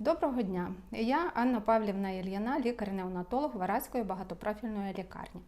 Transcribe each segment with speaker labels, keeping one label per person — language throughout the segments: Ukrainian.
Speaker 1: Доброго дня! Я Анна Павлівна Ільяна, лікар-неонатолог Вараської багатопрофільної лікарні.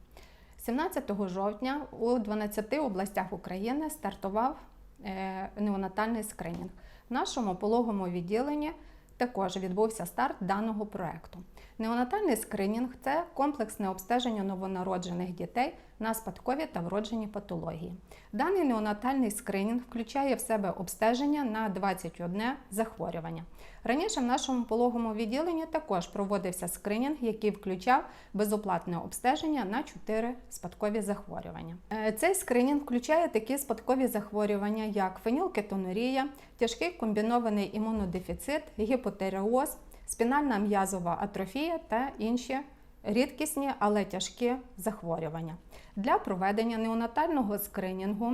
Speaker 1: 17 жовтня у 12 областях України стартував е, неонатальний скринінг. В нашому пологому відділенні також відбувся старт даного проекту. Неонатальний скринінг це комплексне обстеження новонароджених дітей на спадкові та вроджені патології. Даний неонатальний скринінг включає в себе обстеження на 21 захворювання. Раніше в нашому пологому відділенні також проводився скринінг, який включав безоплатне обстеження на 4 спадкові захворювання. Е, Цей скринінг включає такі спадкові захворювання, як фенілкетонурія, тяжкий комбінований імунодефіцит, гіпотереоз, спінальна м'язова атрофія та інші рідкісні, але тяжкі захворювання. Для проведення неонатального скринінгу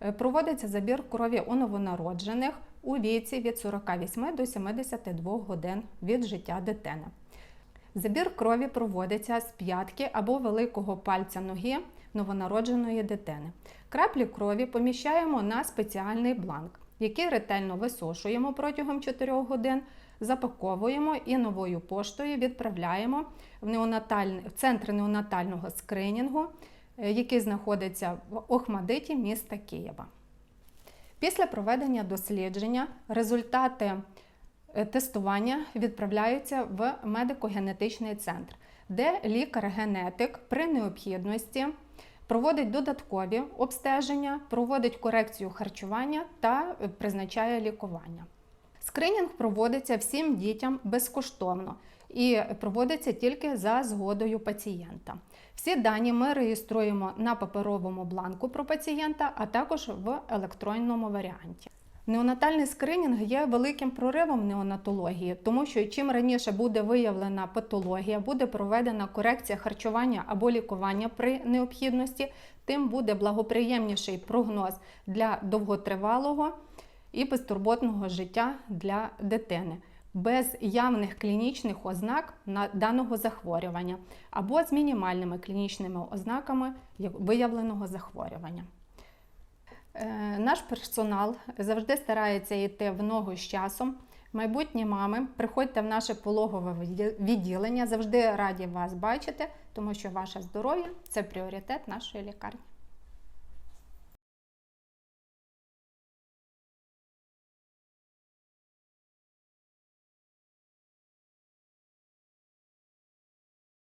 Speaker 1: е, проводиться забір крові у новонароджених у віці від 48 до 72 годин від життя дитини. Забір крові проводиться з п'ятки або великого пальця ноги новонародженої дитини. Краплі крові поміщаємо на спеціальний бланк, який ретельно висушуємо протягом 4 годин, запаковуємо і новою поштою відправляємо в, в центр неонатального скринінгу, е, який знаходиться в Охмадиті міста Києва. Після проведення дослідження результати тестування відправляються в медико-генетичний центр, де лікар-генетик при необхідності проводить додаткові обстеження, проводить корекцію харчування та е, призначає лікування. Скринінг проводиться всім дітям безкоштовно і проводиться тільки за згодою пацієнта. Всі дані ми реєструємо на паперовому бланку про пацієнта, а також в електронному варіанті. Неонатальний скринінг є великим проривом неонатології, тому що чим раніше буде виявлена патологія, буде проведена корекція харчування або лікування при необхідності, тим буде благоприємніший прогноз для довготривалого і безтурботного життя для дитини без явних клінічних ознак на даного захворювання або з мінімальними клінічними ознаками виявленого захворювання. Е, Наш персонал завжди старається йти в ногу з часом. Майбутні мами, приходьте в наше пологове відділення. Завжди раді вас бачити, тому що ваше здоров'я це пріоритет нашої лікарні.